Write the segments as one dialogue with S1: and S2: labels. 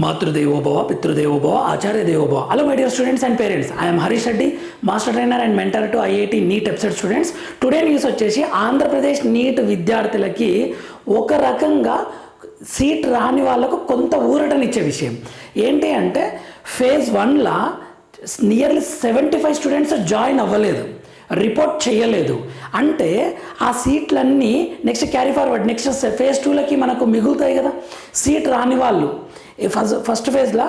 S1: మాతృదేవోభవ పితృదేవోభవ ఆచార్య దేవోభవ hello my dear students and parents I'm Harish Reddy master trainer and mentor to IIT NEET episode students today news వచ్చేసి Andhra Pradesh neat విద్యార్థులకి ఒక రకంగా సీట్ రాని వాళ్ళకు కొంత ఊరటనిచ్చే విషయం. ఏంటి అంటే phase వన్లా nearly seventy five students join అవ్వలేదు. రిపోర్ట్ చేయలేదు. అంటే ఆ సీట్లన్నీ next carry forward next phase టూలకి మనకు మిగులుతాయి కదా. సీట్ రాని వాళ్ళు ఫస్ట్ ఫస్ట్ ఫేజ్లో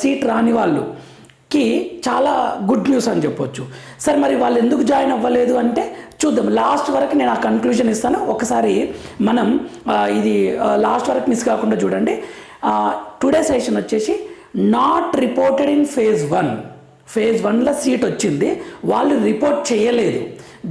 S1: సీట్ రాని వాళ్ళు కి చాలా గుడ్ న్యూస్ అని చెప్పొచ్చు. సరే మరి వాళ్ళు ఎందుకు జాయిన్ అవ్వలేదు అంటే చూద్దాం. లాస్ట్ వరకు నేను ఆ కన్క్లూజన్ ఇస్తాను. ఒకసారి మనం ఇది లాస్ట్ వరకు మిస్ కాకుండా చూడండి. టుడే సెషన్ వచ్చేసి not reported in phase one. Phase వన్లో సీట్ వచ్చింది. వాళ్ళు రిపోర్ట్ చేయలేదు.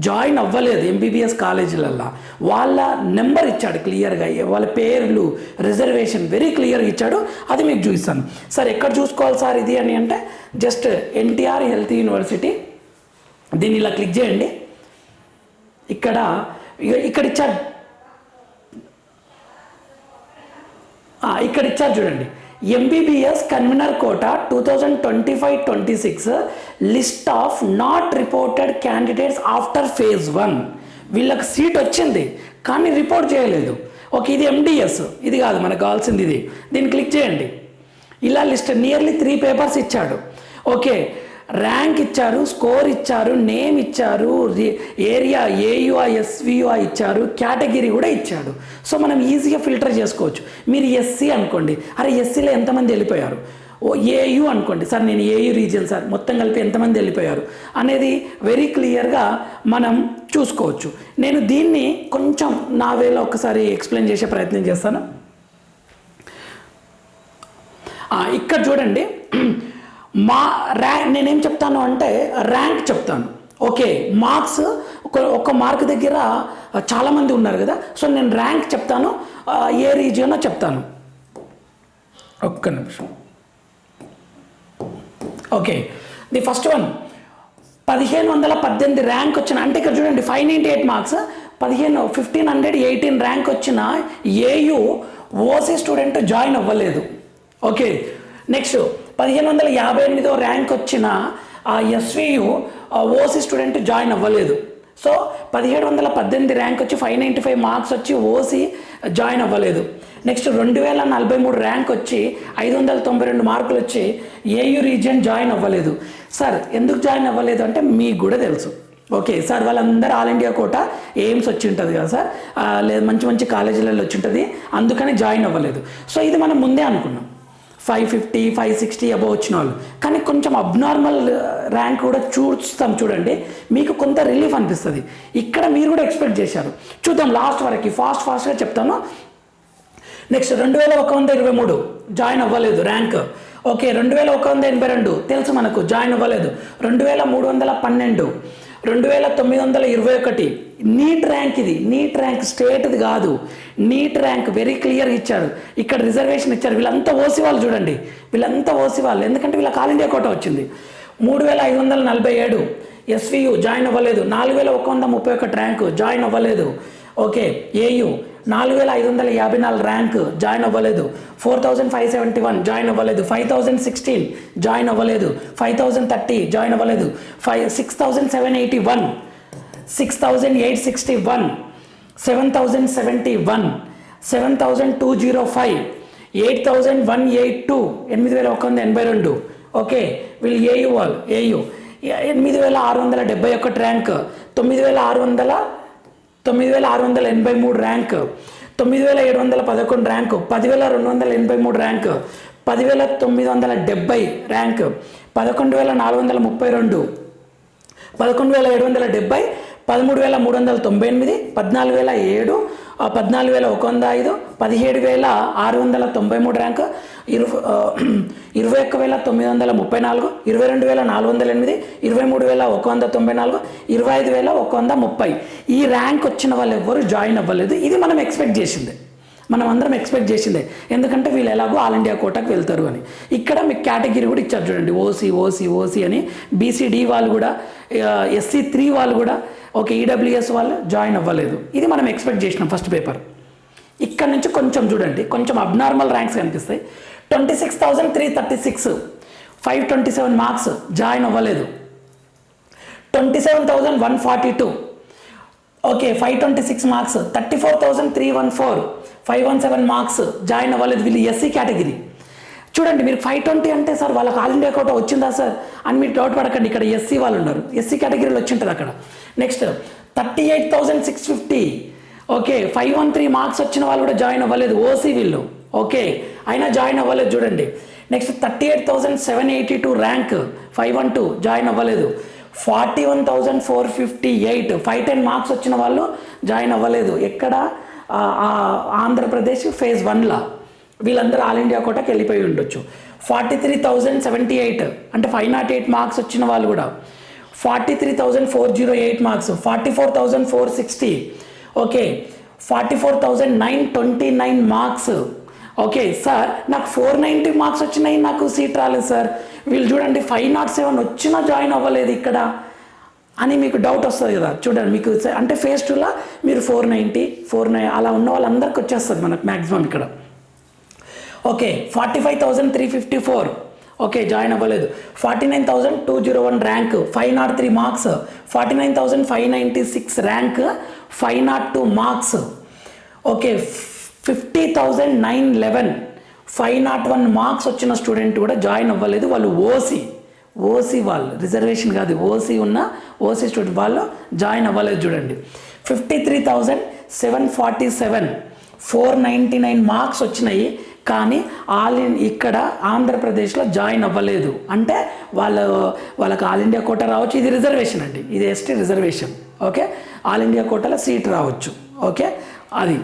S1: జాయిన్ అవ్వలేదు ఎంబీబీఎస్ కాలేజీలల్లో. వాళ్ళ నెంబర్ ఇచ్చాడు క్లియర్గా వాళ్ళ పేర్లు రిజర్వేషన్ వెరీ క్లియర్గా ఇచ్చాడు. అది మీకు చూపిస్తాను. సార్ ఎక్కడ చూసుకోవాలి సార్ ఇది అని అంటే జస్ట్ ఎన్టీఆర్ హెల్త్ యూనివర్సిటీ దీన్ని ఇలా క్లిక్ చేయండి. ఇక్కడ ఇక్కడ ఇచ్చాడు. ఇక్కడ ఇచ్చారు చూడండి. MBBS convener quota two thousand twenty five twenty six list of not reported candidates after phase one వీళ్ళకి సీట్ వచ్చింది కానీ రిపోర్ట్ చేయలేదు. ఓకే ఇది ఎండిఎస్ ఇది కాదు మనకు కావాల్సింది ఇది. దీన్ని క్లిక్ చేయండి. ఇలా లిస్ట్ నియర్లీ త్రీ పేపర్స్ ఇచ్చాడు. ఓకే ర్యాంక్ ఇచ్చారు స్కోర్ ఇచ్చారు నేమ్ ఇచ్చారు రి- ఏరియా ఏయుఆ ఎస్వియుఆ ఇచ్చారు కేటగిరీ కూడా ఇచ్చాడు. సో మనం ఈజీగా ఫిల్టర్ చేసుకోవచ్చు. మీరు ఎస్సీ అనుకోండి. అరే ఎస్సీలో ఎంతమంది వెళ్ళిపోయారు? ఓ ఏయు అనుకోండి. సార్ నేను ఏయు రీజియన్ సార్. మొత్తం కలిపి ఎంతమంది వెళ్ళిపోయారు? అనేది వెరీ క్లియర్గా మనం చూసుకోవచ్చు. నేను దీన్ని కొంచెం నా వేలో ఒకసారి ఎక్స్ప్లెయిన్ చేసే ప్రయత్నం చేస్తాను. ఇక్కడ చూడండి. మా ర్యాంక్ నేనేం చెప్తాను అంటే ర్యాంక్ చెప్తాను. ఓకే మార్క్స్ ఒక ఒక మార్క్ దగ్గర చాలామంది ఉన్నారు కదా సో నేను ర్యాంక్ చెప్తాను ఏ రీజియనో చెప్తాను. ఒక్క నిమిషం. Okay the first one. పదిహేను వందల పద్దెనిమిది ర్యాంక్ వచ్చిన అంటే ఇక్కడ చూడండి ఫైవ్ నైంటీ ఎయిట్ మార్క్స్ పదిహేను ఫిఫ్టీన్ హండ్రెడ్ ఎయిటీన్ ర్యాంక్ వచ్చిన ఏయు ఓసీ స్టూడెంట్ జాయిన్ అవ్వలేదు. Okay next. పదిహేను వందల యాభై ఎనిమిదో ర్యాంక్ వచ్చిన ఆ ఎస్వియు ఓసీ స్టూడెంట్ జాయిన్ అవ్వలేదు. సో పదిహేడు వందల పద్దెనిమిది ర్యాంక్ వచ్చి ఫైవ్ నైంటీ ఫైవ్ మార్క్స్ వచ్చి ఓసీ జాయిన్ అవ్వలేదు. నెక్స్ట్ రెండు వేల నలభై మూడు ర్యాంక్ వచ్చి ఐదు వందల తొంభై రెండు మార్కులు వచ్చి ఏయు రీజియన్ జాయిన్ అవ్వలేదు. సార్ ఎందుకు జాయిన్ అవ్వలేదు అంటే మీకు కూడా తెలుసు. ఓకే సార్ వాళ్ళందరూ ఆల్ ఇండియా కోట ఎయిమ్స్ వచ్చి ఉంటుంది కదా సార్ లేదు మంచి మంచి కాలేజీలలో వచ్చి ఉంటుంది. అందుకని జాయిన్ అవ్వలేదు. సో ఇది మనం ముందే అనుకున్నాం. Five fifty five sixty above వచ్చిన వాళ్ళు కానీ కొంచెం అబ్నార్మల్ ర్యాంక్ కూడా చూస్తాం చూడండి. మీకు కొంత రిలీఫ్ అనిపిస్తుంది. ఇక్కడ మీరు కూడా ఎక్స్పెక్ట్ చేశారు. చూద్దాం లాస్ట్ వరకు ఫాస్ట్ ఫాస్ట్గా చెప్తాను. నెక్స్ట్ రెండు వేల ఒక వంద ఇరవై మూడు జాయిన్ అవ్వలేదు ర్యాంక్. ఓకే రెండు వేల ఒక వంద ఎనభై రెండు తెలుసు మనకు జాయిన్ అవ్వలేదు. రెండు వేల మూడు వందల పన్నెండు రెండు వేల తొమ్మిది వందల ఇరవై ఒకటి. నీట్ ర్యాంక్ ఇది. నీట్ ర్యాంక్ స్టేట్ది కాదు. నీట్ ర్యాంక్ వెరీ క్లియర్ ఇచ్చారు. ఇక్కడ రిజర్వేషన్ ఇచ్చారు. వీళ్ళంతా ఓసి వాళ్ళు చూడండి. వీళ్ళంతా ఓసి వాళ్ళు. ఎందుకంటే వీళ్ళకి ఆల్ ఇండియా కోట వచ్చింది. మూడు వేల ఐదు వందల నలభై ఏడు ఎస్వియు జాయిన్ అవ్వలేదు. నాలుగు వేల ఒక వంద ముప్పై ఒకటి ర్యాంకు జాయిన్ అవ్వలేదు. Okay AU. నాలుగు వేల ఐదు వందల యాభై నాలుగు ర్యాంక్ జాయిన్ అవ్వలేదు. Four thousand five seventy one join అవ్వలేదు. ఫైవ్ థౌజండ్ సిక్స్టీన్ జాయిన్ అవ్వలేదు. ఫైవ్ థౌజండ్ థర్టీ జాయిన్ అవ్వలేదు. Five six thousand seven eighty one six thousand eight sixty one seven thousand seventy one seven thousand two zero five eight thousand one eight two ఎనిమిది వేల ఒక వంద ఎనభై రెండు okay. వీళ్ళు AU వాళ్ళు? AU ఎనిమిది వేల ఆరు వందల డెబ్బై ఒకటి ర్యాంక్ తొమ్మిది వేల ఆరు వందల తొమ్మిది వేల ఆరు వందల ఎనభై మూడు ర్యాంక్ తొమ్మిది వేల ఏడు వందల పదకొండు ర్యాంక్ పదివేల రెండు వందల ఎనభై మూడు ర్యాంక్ పదివేల తొమ్మిది వందల డెబ్బై ర్యాంక్ పదకొండు వేల నాలుగు వందల ముప్పై రెండు పదకొండు వేల ఏడు వందల డెబ్బై పదమూడు వేల మూడు వందల తొంభై ఎనిమిది పద్నాలుగు వేల ఏడు ఆ, పద్నాలుగు వేల ఒక వంద ఐదు పదిహేడు వేల ఆరు వందల తొంభై మూడు ర్యాంకు ఇరవై ఇరవై ఒక్క వేల తొమ్మిది వందల ముప్పై నాలుగు ఇరవై రెండు వేల నాలుగు వందల ఎనిమిది ఇరవై మూడు వేల ఒక వంద తొంభై నాలుగు ఇరవై ఐదు వేల ఒక వంద ముప్పై. ఈ ర్యాంక్ వచ్చిన వాళ్ళు ఎవ్వరు జాయిన్ అవ్వలేదు. ఇది మనం ఎక్స్పెక్ట్ చేసిందే. మనం అందరం ఎక్స్పెక్ట్ చేసిందే. ఎందుకంటే వీళ్ళు ఎలాగో ఆల్ ఇండియా కోటాకు వెళ్తారు అని. ఇక్కడ మీకు కేటగిరీ కూడా ఇచ్చారు చూడండి. ఓసీ ఓసీ ఓసీ అని. బీసీడీ వాళ్ళు కూడా ఎస్సీ త్రీ వాళ్ళు కూడా ఒక ఈడబ్ల్యూఎస్ వాళ్ళు జాయిన్ అవ్వలేదు. ఇది మనం ఎక్స్పెక్ట్ చేసినాం ఫస్ట్ పేపర్. ఇక్కడ నుంచి కొంచెం చూడండి. కొంచెం అబ్నార్మల్ ర్యాంక్స్ కనిపిస్తాయి. Twenty six thousand three thirty six five twenty seven marks join అవ్వలేదు. Twenty seven thousand one forty two okay five twenty six marks thirty four thousand three one four five one seven marks join అవ్వలేదు వీళ్ళు SC category చూడండి మీరు five twenty అంటే sir వాళ్ళకి all India quota వచ్చిందా sir? అని మీరు doubt పడకండి ఇక్కడ ఎస్సీ వాళ్ళు ఉన్నారు. ఎస్సీ కేటగిరీలో వచ్చి ఉంటుంది అక్కడ. Next thirty eight thousand six fifty okay five one three marks వచ్చిన వాళ్ళు కూడా జాయిన్ అవ్వలేదు ఓసీ వీళ్ళు. ఓకే అయినా జాయిన్ అవ్వలేదు చూడండి. Next thirty eight thousand seven eighty two rank five one two join అవ్వలేదు. Forty one thousand four fifty eight five ten marks వచ్చిన వాళ్ళు జాయిన్ అవ్వలేదు. ఎక్కడ? ఆంధ్రప్రదేశ్ ఫేజ్ వన్లా వీళ్ళందరూ ఆల్ ఇండియా కోటకి వెళ్ళిపోయి ఉండొచ్చు. Forty three thousand seventy eight అంటే ఫైవ్ నాట్ ఎయిట్ మార్క్స్ వచ్చిన వాళ్ళు కూడా. Forty three thousand four zero eight marks forty four thousand four sixty okay forty four thousand nine twenty nine marks okay sir నాకు four ninety marks వచ్చినాయి నాకు seat రాలేదు sir. వీళ్ళు చూడండి five not seven వచ్చినా జాయిన్ అవ్వలేదు ఇక్కడ అని మీకు డౌట్ వస్తుంది కదా చూడండి మీకు అంటే ఫేస్ టూలో మీరు ఫోర్ నైంటీ ఫోర్ నైన్ అలా ఉన్న వాళ్ళందరికీ వచ్చేస్తుంది మనకు మ్యాక్సిమం ఇక్కడ. Okay forty five thousand three fifty four. Okay join అవ్వలేదు. Forty nine thousand two zero one rank five not three marks. Forty nine thousand five ninety six rank five not two marks. Okay fifty thousand nine eleven five not one marks వచ్చిన student కూడా join అవ్వలేదు. వాళ్ళు OC OC వాళ్ళు reservation కాదు OC ఉన్న OC student వాళ్ళు join అవ్వలేదు చూడండి. Fifty three thousand seven forty seven four ninety nine marks వచ్చినాయి కానీ ఆల్ ఇన్ ఇక్కడ ఆంధ్రప్రదేశ్లో జాయిన్ అవ్వలేదు. అంటే వాళ్ళ వాళ్ళకి ఆల్ ఇండియా కోట రావచ్చు ఇది రిజర్వేషన్ అండి. ఇది ST reservation okay? All India కోటలో సీట్ రావచ్చు ఓకే? అది.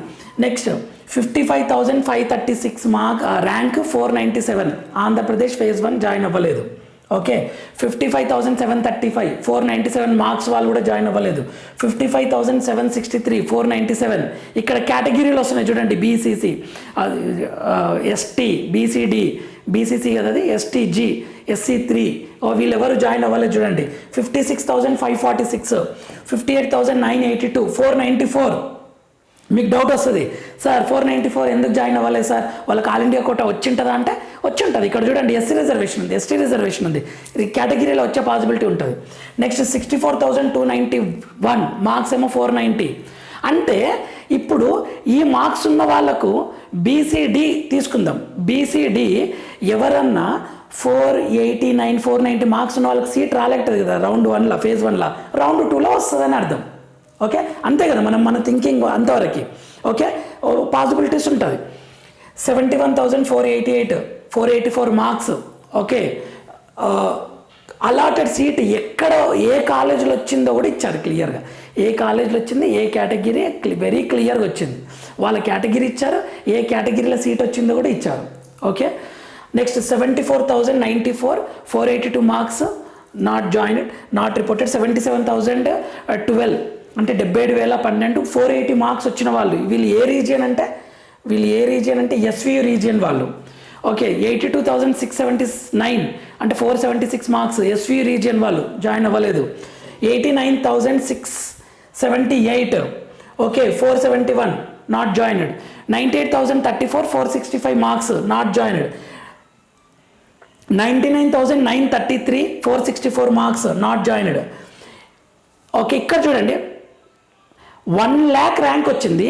S1: Next fifty five thousand five thirty six mark rank four ninety seven. Andhra Pradesh phase one join అవ్వలేదు. Okay? Fifty five thousand seven thirty five four ninety seven marks వాళ్ళు కూడా join అవ్వలేదు. Fifty five thousand seven sixty three four ninety seven. ఇక్కడ కేటగిరీలు వస్తున్నాయి చూడండి BCC ST BCD BCC కదా అది ఎస్టీజీ ఎస్సీ త్రీ. వీళ్ళు ఎవరు జాయిన్ అవ్వలేదు చూడండి. Fifty six thousand five forty six fifty eight thousand nine eighty two four ninety four. మీకు డౌట్ వస్తుంది. సార్ ఫోర్ నైంటీ ఫోర్ ఎందుకు జాయిన్ అవ్వలేదు సార్? వాళ్ళకి ఆల్ ఇండియా కోట వచ్చింటుందా అంటే వచ్చి ఉంటుంది ఇక్కడ చూడండి ఎస్సీ రిజర్వేషన్ ఉంది ఎస్టీ రిజర్వేషన్ ఉంది. ఇది కేటగిరీలో వచ్చే పాసిబిలిటీ ఉంటుంది. Next sixty four thousand two ninety one marks ఏమో ఫోర్ నైంటీ అంటే ఇప్పుడు ఈ మార్క్స్ ఉన్న వాళ్ళకు బీసీడీ తీసుకుందాం. బీసీడీ ఎవరన్నా four eighty nine four ninety marks ఉన్న వాళ్ళకి సీట్ రాలేకట్లేదు కదా రౌండ్ వన్లో ఫేజ్ వన్లో రౌండ్ టూలో వస్తుందని అర్థం. ఓకే? అంతే కదా మనం మన థింకింగ్ అంతవరకు. ఓకే? పాసిబిలిటీస్ ఉంటుంది. Seventy one thousand four eighty eight four eighty four marks okay allotted seat ఎక్కడ ఏ కాలేజీలో వచ్చిందో కూడా ఇచ్చారు క్లియర్గా ఏ కాలేజీలో వచ్చింది ఏ కేటగిరీ వెరీ క్లియర్గా వచ్చింది. వాళ్ళ కేటగిరీ ఇచ్చారు ఏ కేటగిరీలో సీట్ వచ్చిందో కూడా ఇచ్చారు. Okay? Next seventy four thousand ninety four four eighty two marks not join not reported seventy seven thousand twelve అంటే డెబ్బై ఏడు వేల పన్నెండు ఫోర్ ఎయిటీ మార్క్స్ వచ్చిన వాళ్ళు. వీళ్ళు ఏ రీజియన్ అంటే వీళ్ళు ఏ రీజియన్ అంటే ఎస్వియు రీజియన్ వాళ్ళు. Okay eighty two thousand six seventy nine అంటే four seventy six marks SVU region వాళ్ళు జాయిన్ అవ్వలేదు. Eighty nine thousand six seventy eight okay four seventy one not joined ninety eight thousand thirty four four sixty five marks not joined ninety nine thousand nine thirty three four sixty four marks not joined okay ఇక్కడ చూడండి. One lakh rank వచ్చింది.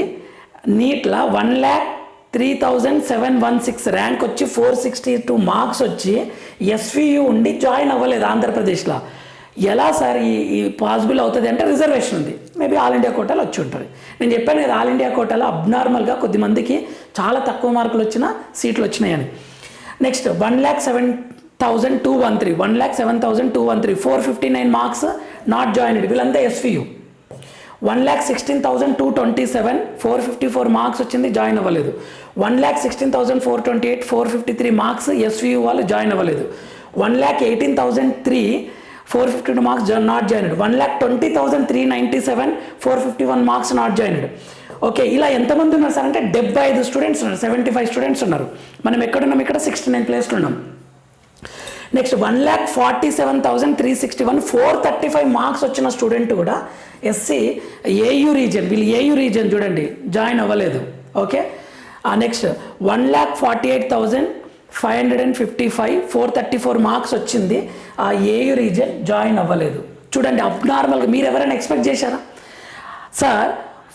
S1: నీట్లా one lakh three thousand seven one six rank వచ్చి four sixty two marks వచ్చి SVU ఉండి join అవ్వలేదు ఆంధ్రప్రదేశ్లో. ఎలా sir ఈ ఈ పాసిబుల్ అవుతుంది అంటే రిజర్వేషన్ ఉంది. మేబీ ఆల్ ఇండియా కోటాలో వచ్చి ఉంటుంది. నేను చెప్పాను కదా ఆల్ ఇండియా కోటాలో అబ్నార్మల్గా కొద్దిమందికి చాలా తక్కువ మార్కులు వచ్చిన సీట్లు వచ్చినాయని. Next one lakh seven thousand two one three one lakh seven thousand two one three four fifty nine marks not joined వీళ్ళంతా SVU. One lakh sixteen thousand two twenty seven four fifty four marks వచ్చింది join అవ్వలేదు. One lakh sixteen thousand four twenty eight four fifty three marks SVU వాళ్ళు join అవ్వలేదు. One lakh eighteen thousand three four fifty two marks not joined one lakh twenty thousand three ninety seven four fifty one marks not joined okay ఇలా ఎంతమంది ఉన్నారు sir? అంటే డెబ్బై ఐదు students ఉన్నారు seventy five students ఉన్నారు. మనం ఎక్కడున్నాం? ఇక్కడ సిక్స్టీ నైన్ ప్లేస్లో ఉన్నాం. Next one lakh forty seven thousand three sixty one four thirty five marks వచ్చిన స్టూడెంట్ కూడా ఎస్సీ ఏయు రీజన్ వీళ్ళు ఏయు రీజన్ చూడండి జాయిన్ అవ్వలేదు. Okay? Next one lakh forty eight thousand five hundred and fifty five four thirty four marks వచ్చింది. ఆ AU reason join అవ్వలేదు. చూడండి అబ్నార్మల్గా మీరు ఎవరైనా ఎక్స్పెక్ట్ చేశారా? Sir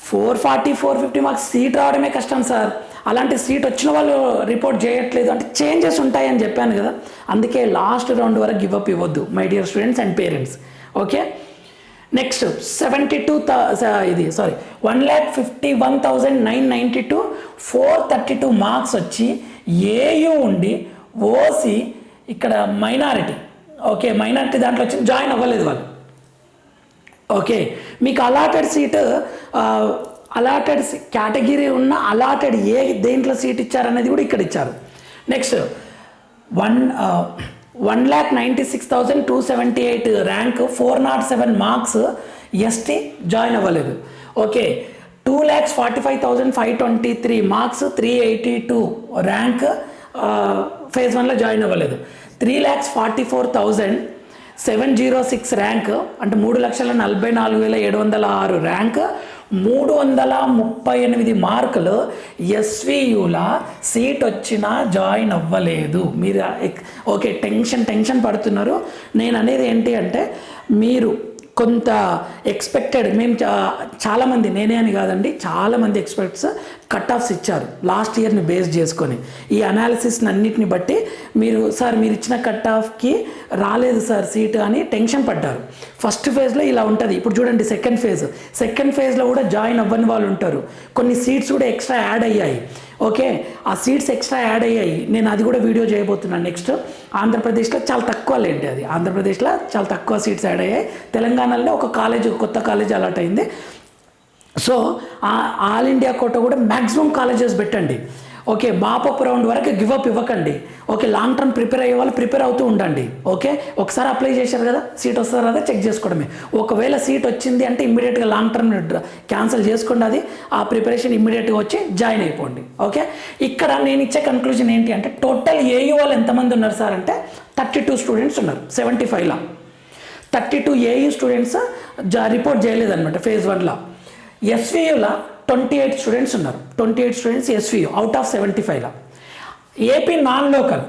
S1: four forty four fifty marks seat రావడమే కష్టం సార్ అలాంటి సీట్ వచ్చిన వాళ్ళు రిపోర్ట్ చేయట్లేదు. అంటే చేంజెస్ ఉంటాయని చెప్పాను కదా. అందుకే లాస్ట్ రౌండ్ వరకు గివ్ అప్ ఇవ్వద్దు my dear students and parents okay next seventy two ఇది sorry one lakh fifty one thousand nine ninety two four thirty two marks వచ్చి ఏయు ఉండి ఓసి ఇక్కడ మైనారిటీ ఓకే మైనారిటీ దాంట్లో వచ్చి join అవ్వలేదు వాళ్ళు. ఓకే మీకు అలాటెడ్ సీట్ అలాటెడ్ కేటగిరీ ఉన్న అలాటెడ్ ఏ దేంట్లో సీట్ ఇచ్చారనేది కూడా ఇక్కడ ఇచ్చారు. Next one one lakh ninety six thousand two seventy eight rank four not seven marks ST join అవ్వలేదు. Okay two lakhs forty five thousand five twenty three marks three eighty two rank phase వన్లో join అవ్వలేదు. Three lakhs forty four thousand seven zero six rank అంటే మూడు లక్షల నలభై నాలుగు వేల ఏడు వందల ఆరు ర్యాంక్. మూడు వందల ముప్పై ఎనిమిది మార్కులు ఎస్వియుల సీట్ వచ్చినా జాయిన్ అవ్వలేదు. మీరు ఎక్- ఓకే టెన్షన్ టెన్షన్ పడుతున్నారు. నేను అనేది ఏంటి అంటే మీరు కొంత ఎక్స్పెక్టెడ్ మేము చాలామంది నేనే అని కాదండి చాలామంది ఎక్స్పెక్ట్స్ కట్ ఆఫ్స్ ఇచ్చారు లాస్ట్ ఇయర్ని బేస్ చేసుకొని. ఈ అనాలిసిస్ని అన్నిటిని బట్టి మీరు సార్ మీరు ఇచ్చిన కట్ ఆఫ్కి రాలేదు సార్ సీట్ అని టెన్షన్ పడ్డారు. ఫస్ట్ ఫేజ్లో ఇలా ఉంటుంది. ఇప్పుడు చూడండి సెకండ్ ఫేజ్. సెకండ్ ఫేజ్లో కూడా జాయిన్ అవ్వని వాళ్ళు ఉంటారు. కొన్ని సీట్స్ కూడా ఎక్స్ట్రా యాడ్ అయ్యాయి. ఓకే? ఆ సీట్స్ ఎక్స్ట్రా యాడ్ అయ్యాయి. నేను అది కూడా వీడియో చేయబోతున్నాను నెక్స్ట్. ఆంధ్రప్రదేశ్లో చాలా తక్కువ లేండి అది. ఆంధ్రప్రదేశ్లో చాలా తక్కువ సీట్స్ యాడ్ అయ్యాయి. తెలంగాణలో ఒక కాలేజ్ కొత్త కాలేజ్ అలాట్ అయింది. సో ఆల్ ఇండియా కోట కూడా మ్యాక్సిమం కాలేజెస్ పెట్టండి. ఓకే మాపప్ రౌండ్ వరకు గివప్ ఇవ్వకండి. ఓకే లాంగ్ టర్మ్ ప్రిపేర్ అయ్యే వాళ్ళు ప్రిపేర్ అవుతూ ఉండండి. ఓకే ఒకసారి అప్లై చేశారు కదా సీట్ వస్తారు కదా చెక్ చేసుకోవడమే. ఒకవేళ సీట్ వచ్చింది అంటే ఇమ్మీడియట్గా లాంగ్ టర్మ్ క్యాన్సిల్ చేసుకోండి అది ఆ ప్రిపరేషన్ ఇమ్మీడియట్గా వచ్చి జాయిన్ అయిపోండి. ఓకే ఇక్కడ నేను ఇచ్చే కన్క్లూజన్ ఏంటి అంటే టోటల్ ఏయూ వాళ్ళు ఎంతమంది ఉన్నారు సార్ అంటే థర్టీ టూ స్టూడెంట్స్ ఉన్నారు సెవెంటీ ఫైవ్లో థర్టీ టూ ఏయూ స్టూడెంట్స్ జా రిపోర్ట్ చేయలేదన్నమాట ఫేజ్ వన్లో ఎస్వియులో ట్వంటీ ఎయిట్ స్టూడెంట్స్ ఉన్నారు. Twenty eight students SVU out of seventy ఫైవ్లో AP non local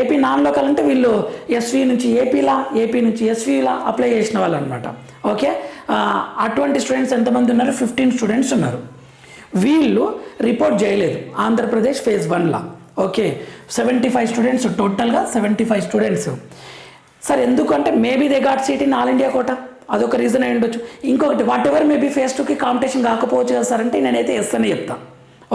S1: AP non local అంటే వీళ్ళు ఎస్వి నుంచి ఏపీలా ఏపీ నుంచి ఎస్విలా అప్లై చేసిన వాళ్ళు అనమాట ఓకే అటువంటి స్టూడెంట్స్ ఎంతమంది ఉన్నారు? ఫిఫ్టీన్ స్టూడెంట్స్ ఉన్నారు. వీళ్ళు రిపోర్ట్ చేయలేదు. ఆంధ్రప్రదేశ్ ఫేజ్ వన్లా ఓకే సెవెంటీ ఫైవ్ స్టూడెంట్స్ టోటల్గా సెవెంటీ ఫైవ్ స్టూడెంట్స్ సార్ ఎందుకంటే maybe they got seat in all India quota అదొక రీజన్ అయి ఉండొచ్చు. ఇంకొకటి వాట్ ఎవర్ మేబీ ఫేస్ టూకి కాంపిటీషన్ కాకపోవచ్చు కదా సార్ అంటే నేనైతే ఎస్ అని చెప్తాను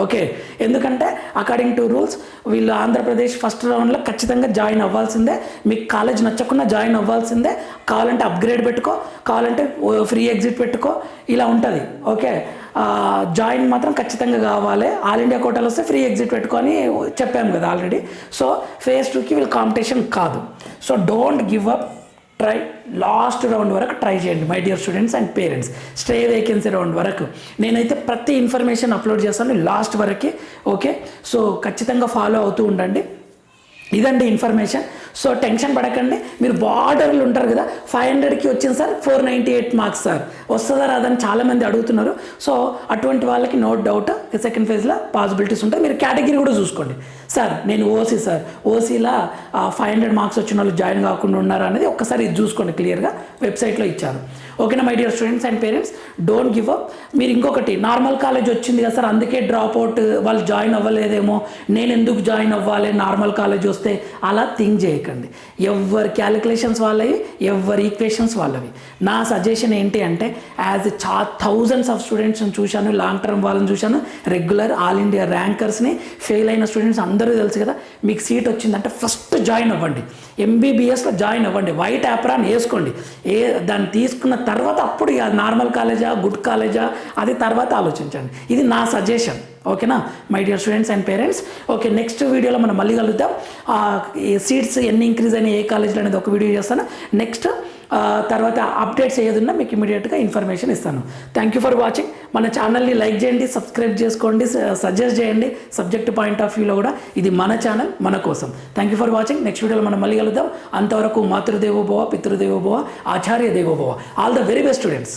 S1: ఓకే ఎందుకంటే అకార్డింగ్ టు రూల్స్ వీళ్ళు ఆంధ్రప్రదేశ్ ఫస్ట్ రౌండ్లో ఖచ్చితంగా జాయిన్ అవ్వాల్సిందే. మీకు కాలేజ్ నచ్చకుండా జాయిన్ అవ్వాల్సిందే. కావాలంటే అప్గ్రేడ్ పెట్టుకో కావాలంటే ఫ్రీ ఎగ్జిట్ పెట్టుకో. ఇలా ఉంటుంది. ఓకే జాయిన్ మాత్రం ఖచ్చితంగా కావాలి. ఆల్ ఇండియా కోటాలు వస్తే ఫ్రీ ఎగ్జిట్ పెట్టుకొని చెప్పాము కదా ఆల్రెడీ సో ఫేస్ టూకి వీళ్ళు కాంపిటీషన్ కాదు. So don't give up try last round వరకు ట్రై చేయండి my dear students and parents stay vacancy round వరకు. నేనైతే ప్రతి ఇన్ఫర్మేషన్ అప్లోడ్ చేస్తాను లాస్ట్ వరకు ఓకే సో ఖచ్చితంగా ఫాలో అవుతూ ఉండండి. ఇదండి ఇన్ఫర్మేషన్ సో టెన్షన్ పడకండి. మీరు బార్డర్లు ఉంటారు కదా ఫైవ్ హండ్రెడ్కి వచ్చింది sir four ninety eight marks sir. వస్తుందా రాదని చాలామంది అడుగుతున్నారు. సో అటువంటి వాళ్ళకి నో డౌట్ సెకండ్ ఫేజ్లో పాసిబిలిటీస్ ఉంటాయి. మీరు కేటగిరీ కూడా చూసుకోండి. సార్ నేను ఓసీ సార్. ఓసీలా ఫైవ్ హండ్రెడ్ మార్క్స్ వచ్చిన వాళ్ళు జాయిన్ కాకుండా ఉన్నారు అనేది ఒక్కసారి ఇది చూసుకోండి క్లియర్గా వెబ్సైట్లో ఇచ్చారు. ఓకేనా my dear students and parents don't give up మీరు ఇంకొకటి నార్మల్ కాలేజ్ వచ్చింది కదా సార్ అందుకే డ్రాప్ అవుట్ వాళ్ళు జాయిన్ అవ్వలేదేమో. నేను ఎందుకు జాయిన్ అవ్వాలి? నార్మల్ కాలేజ్ వస్తే అలా థింక్ చేయకండి. ఎవరి క్యాలిక్యులేషన్స్ వాళ్ళవి ఎవరి ఈక్వేషన్స్ వాళ్ళవి. నా సజెషన్ ఏంటి అంటే యాజ్ చా థౌజండ్స్ ఆఫ్ స్టూడెంట్స్ని చూశాను లాంగ్ టర్మ్ వాళ్ళని చూశాను రెగ్యులర్ ఆల్ ఇండియా ర్యాంకర్స్ని ఫెయిల్ అయిన స్టూడెంట్స్ అందరూ తెలుసు కదా మీకు సీట్ వచ్చిందంటే ఫస్ట్ జాయిన్ అవ్వండి. ఎంబీబీఎస్లో జాయిన్ అవ్వండి. వైట్ యాప్రాన్ వేసుకోండి. ఏ దాన్ని తీసుకున్న తర్వాత అప్పుడు నార్మల్ కాలేజా గుడ్ కాలేజా అది తర్వాత ఆలోచించండి. ఇది నా సజెషన్ ఓకేనా my dear students and parents okay next వీడియోలో మనం మళ్ళీ కలుద్దాం. ఈ సీట్స్ ఎన్ని ఇంక్రీజ్ అయినాయి ఏ కాలేజ్లో అనేది ఒక వీడియో చేస్తాను. నెక్స్ట్ తర్వాత అప్డేట్స్ ఏదున్నా మీకు ఇమీడియట్గా ఇన్ఫర్మేషన్ ఇస్తాను. థ్యాంక్ యూ ఫర్ వాచింగ్ మన ఛానల్ని లైక్ చేయండి సబ్స్క్రైబ్ చేసుకోండి సజెస్ట్ చేయండి. సబ్జెక్ట్ పాయింట్ ఆఫ్ వ్యూలో కూడా ఇది మన ఛానల్ మన కోసం. Thank you for watching next వీడియోలో మనం మళ్ళీ కలుద్దాం. అంతవరకు మాతృదేవోభవ పితృదేవోభవ ఆచార్య దేవోభవ. All the very best students